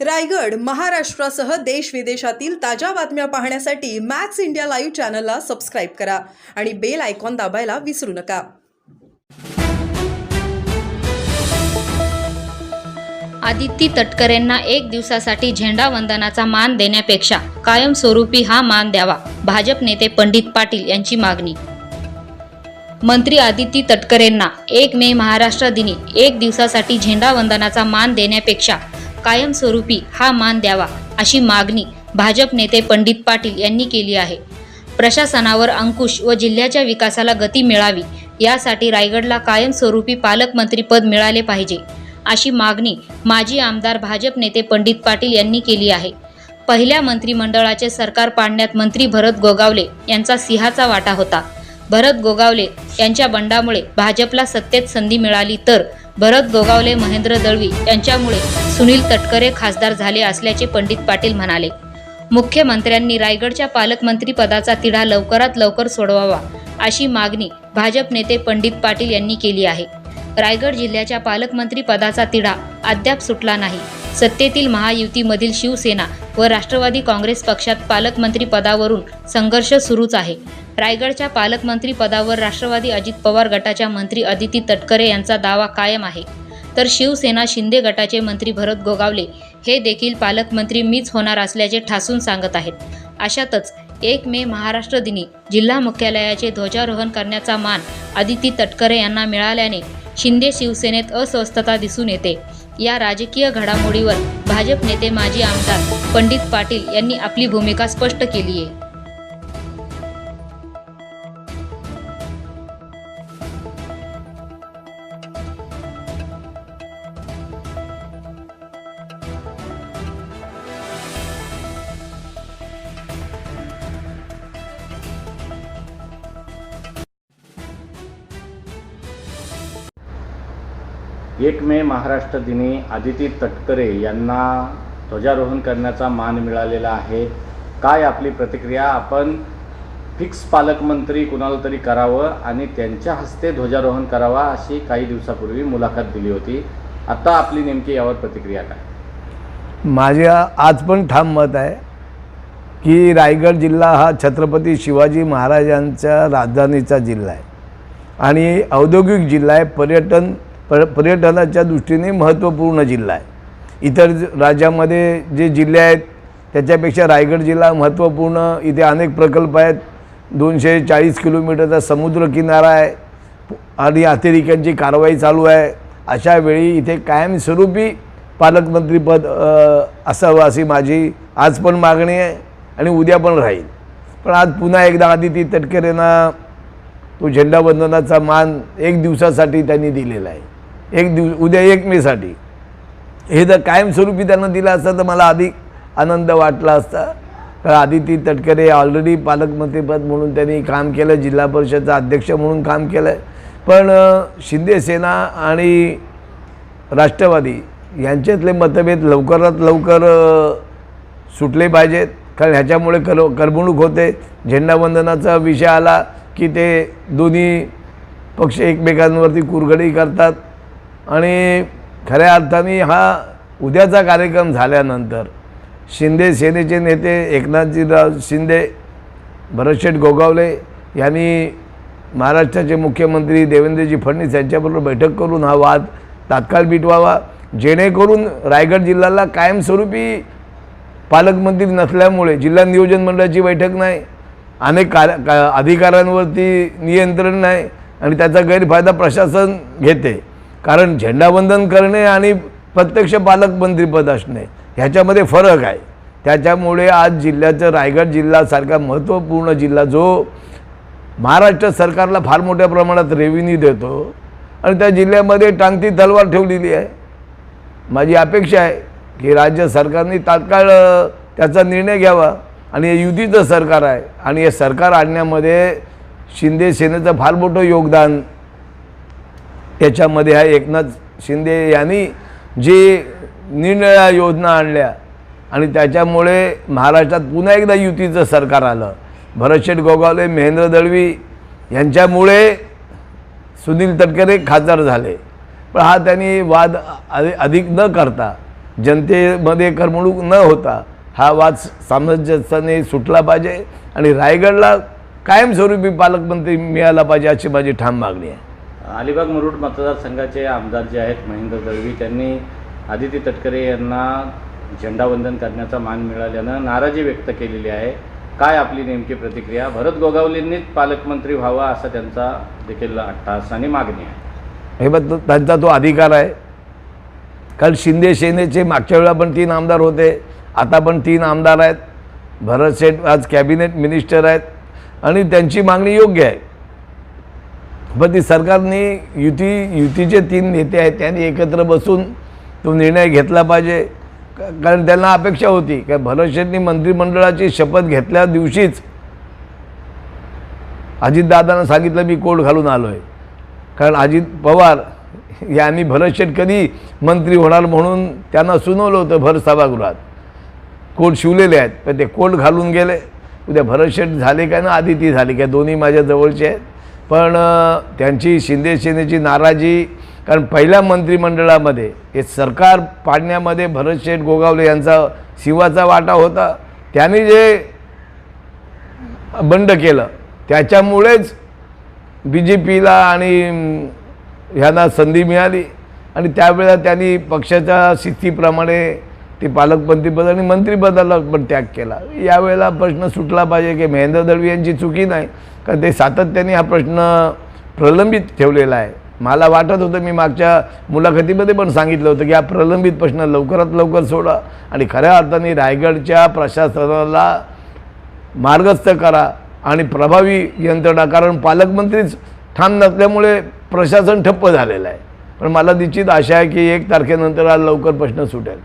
रायगड महाराष्ट्रासह देश विदेशातील ताज्या बातम्या पाहण्यासाठी मॅक्स इंडिया लाईव्ह चॅनलला सबस्क्राईब करा आणि बेल आयकॉन दाबायला विसरू नका. आदित्य तटकरेंना एक दिवसासाठी झेंडा वंदनाचा मान देण्यापेक्षा कायमस्वरूपी हा मान द्यावा भाजप नेते पंडित पाटील यांची मागणी. मंत्री आदित्य तटकरेंना एक मे महाराष्ट्र दिनी एक दिवसासाठी झेंडा वंदनाचा मान देण्यापेक्षा कायमस्वरूपी हा मान द्यावा अशी मागणी भाजप नेते पंडित पाटील यांनी केली आहे. प्रशासनावर अंकुश व जिल्ह्याच्या विकासाला गती मिळावी यासाठी रायगडला कायमस्वरूपी पालकमंत्रीपद मिळाले पाहिजे अशी मागणी माजी आमदार भाजप नेते पंडित पाटील यांनी केली आहे. पहिल्या मंत्रिमंडळाचे सरकार पाडण्यात मंत्री भरत गोगावले यांचा सिंहाचा वाटा होता. भरत गोगावले यांच्या बंडामुळे भाजपला सत्तेत संधी मिळाली तर भरत गोगावले महेंद्र दळवी यांच्यामुळे सुनील तटकरे खासदार झाले असल्याचे पंडित पाटील म्हणाले. मुख्यमंत्र्यांनी रायगडच्या पालकमंत्री पदाचा तिढा लवकरात लवकर सोडवावा अशी मागणी भाजप नेते पंडित पाटील यांनी केली आहे. रायगड जिल्ह्याच्या पालकमंत्री पदाचा तिढा अद्याप सुटला नाही. सत्तेतील महायुतीमधील शिवसेना व राष्ट्रवादी काँग्रेस पक्षात पालकमंत्री पदावरून संघर्ष सुरूच आहे. रायगडच्या पालकमंत्री पदावर राष्ट्रवादी अजित पवार गटाच्या मंत्री अदिती तटकरे यांचा दावा कायम आहे. तर शिवसेना शिंदे गटाचे मंत्री भरत गोगावले हे देखील पालकमंत्री मीच होणार असल्याचे ठासून सांगत आहेत. अशातच एक मे महाराष्ट्र दिनी जिल्हा मुख्यालयाचे ध्वजारोहण करण्याचा मान अदिती तटकरे यांना मिळाल्याने शिंदे शिवसेनेत अस्वस्थता दिसून येते. या राजकीय घडामोडीवर भाजप नेते माजी आमदार पंडित पाटील यांनी आपली भूमिका स्पष्ट केली आहे एक मे महाराष्ट्र दिनी आदिती तटकरे यांना ध्वजारोहण करण्याचा मान मिळालेला आहे. काय आपली प्रतिक्रिया? आपण फिक्स पालकमंत्री कुणाला तरी करावं आणि त्यांच्या हस्ते ध्वजारोहण करावा अशी काही दिवसापूर्वी मुलाखत दिली होती. आता आपली नेमकी यावर प्रतिक्रिया काय? माझ्या आज पण ठाम मत आहे की रायगड जिल्हा हा छत्रपती शिवाजी महाराजांच्या राजधानीचा जिल्हा आहे. आणि औद्योगिक जिल्हा आहे पर्यटन पर पर्यटनाच्या दृष्टीने महत्त्वपूर्ण जिल्हा आहे. इतर ज- राज्यामध्ये जे जिल्हे आहेत त्याच्यापेक्षा रायगड जिल्हा महत्त्वपूर्ण. इथे अनेक प्रकल्प आहेत. दोनशे चाळीस किलोमीटरचा समुद्रकिनारा आहे. आणि अतिरेक्यांची कारवाई चालू आहे. अशा वेळी इथे कायमस्वरूपी पालकमंत्रीपद असावं अशी माझी आज पण मागणी आहे आणि उद्या पण राहील. पण आज पुन्हा एकदा आदिती तटकरेंना तो झेंडावंदनाचा मान एक दिवसासाठी त्यांनी दिलेला आहे. एक दिव उद्या एक मेसाठी हे जर कायमस्वरूपी त्यांना दिलं असतं तर मला अधिक आनंद वाटला असता. कारण आदिती तटकरे ऑलरेडी पालकमंत्रीपद म्हणून त्यांनी काम केलं जिल्हा परिषदचा अध्यक्ष म्हणून काम केलं. आहे पण शिंदेसेना आणि राष्ट्रवादी यांच्यातले मतभेद लवकरात लवकर सुटले पाहिजेत. कारण ह्याच्यामुळे कर करमणूक होते. झेंडावंदनाचा विषय आला की ते दोन्ही पक्ष एकमेकांवरती कुरघडी करतात. आणि खऱ्या अर्थाने हा उद्याचा कार्यक्रम झाल्यानंतर शिंदे सेनेचे नेते एकनाथजीराव शिंदे भरतशेठ गोगावले यांनी महाराष्ट्राचे मुख्यमंत्री देवेंद्रजी फडणवीस यांच्याबरोबर बैठक करून हा वाद तात्काळ मिटवावा जेणेकरून रायगड जिल्ह्याला कायमस्वरूपी पालकमंत्री नसल्यामुळे जिल्हा नियोजन मंडळाची बैठक नाही अनेक कार का अधिकाऱ्यांवरती नियंत्रण नाही आणि त्याचा गैरफायदा प्रशासन घेते. कारण झेंडावंदन करणे आणि प्रत्यक्ष पालकमंत्रीपद असणे ह्याच्यामध्ये फरक आहे. त्याच्यामुळे आज जिल्ह्याचं रायगड जिल्ह्यासारखा महत्त्वपूर्ण जिल्हा जो महाराष्ट्र सरकारला फार मोठ्या प्रमाणात रेव्हेन्यू देतो आणि त्या जिल्ह्यामध्ये टांगती तलवार ठेवलेली आहे. माझी अपेक्षा आहे की राज्य सरकारने तात्काळ त्याचा निर्णय घ्यावा आणि हे युतीचं सरकार आहे आणि हे सरकार आणण्यामध्ये शिंदे सेनेचं फार मोठं योगदान याच्यामध्ये हा एकनाथ शिंदे यांनी जे निरनिळ्या योजना आणल्या आणि त्याच्यामुळे महाराष्ट्रात पुन्हा एकदा युतीचं सरकार आलं. भरतशेठ गोगावले महेंद्र दळवी यांच्यामुळे सुनील तटकरे खासदार झाले. पण हा त्यांनी वाद अधिक न करता जनतेमध्ये करमणूक न होता हा वाद सामंजस्याने सुटला पाहिजे आणि रायगडला कायमस्वरूपी पालकमंत्री मिळाला पाहिजे अशी माझी ठाम मागणी आहे. अलिबाग मुरुड मतदारसंघाचे आमदार जे आहेत महेंद्र दळवी त्यांनी आदिती तटकरे यांना झेंडावंदन करण्याचा मान मिळाल्यानं नाराजी व्यक्त केलेली आहे. काय आपली नेमकी प्रतिक्रिया? भरत गोगावलेंनीच पालकमंत्री व्हावा असा त्यांचा देखील अट्टास आणि मागणी आहे. हे बद्दल त्यांचा तो अधिकार आहे. कारण शिंदे सेनेचे मागच्या वेळा पण तीन आमदार होते आता पण तीन आमदार आहेत. भरत शेठ आज कॅबिनेट मिनिस्टर आहेत आणि त्यांची मागणी योग्य आहे. पण ती सरकारने युती युतीचे तीन नेते आहेत त्यांनी एकत्र बसून तो निर्णय घेतला पाहिजे. कारण त्यांना अपेक्षा होती काय भरतशेटनी मंत्रिमंडळाची शपथ घेतल्या दिवशीच अजितदादांना सांगितलं मी कोट घालून आलो आहे कारण अजित पवार यांनी भरत शेट कधी मंत्री होणार म्हणून त्यांना सुनावलं होतं भर सभागृहात. कोट शिवलेले आहेत पण ते कोट घालून गेले. उद्या भरत शेट झाले काय ना आदिती झाली काय दोन्ही माझ्या जवळचे आहेत. पण त्यांची शिंदे सेनेची नाराजी कारण पहिल्या मंत्रिमंडळामध्ये हे सरकार पाडण्यामध्ये भरत शेठ गोगावले यांचा शिवाचा वाटा होता. त्यांनी जे बंड केलं त्याच्यामुळेच बी जे पीला आणि ह्यांना संधी मिळाली. आणि त्यावेळेला त्यांनी पक्षाच्या स्थितीप्रमाणे ते पालकमंत्रीपद आणि मंत्रिपदाला पण त्याग केला. यावेळेला प्रश्न सुटला पाहिजे की महेंद्र दळवी यांची चुकी नाही. कारण ते सातत्याने हा प्रश्न प्रलंबित ठेवलेला आहे. मला वाटत होतं मी मागच्या मुलाखतीमध्ये पण सांगितलं होतं की हा प्रलंबित प्रश्न लवकरात लवकर सोडा आणि खऱ्या अर्थाने रायगडच्या प्रशासनाला मार्गस्थ करा आणि प्रभावी यंत्रणा कारण पालकमंत्रीच ठाम नसल्यामुळे प्रशासन ठप्प झालेलं आहे. पण मला निश्चित आशा आहे की एक तारखेनंतर हा लवकर प्रश्न सुटेल.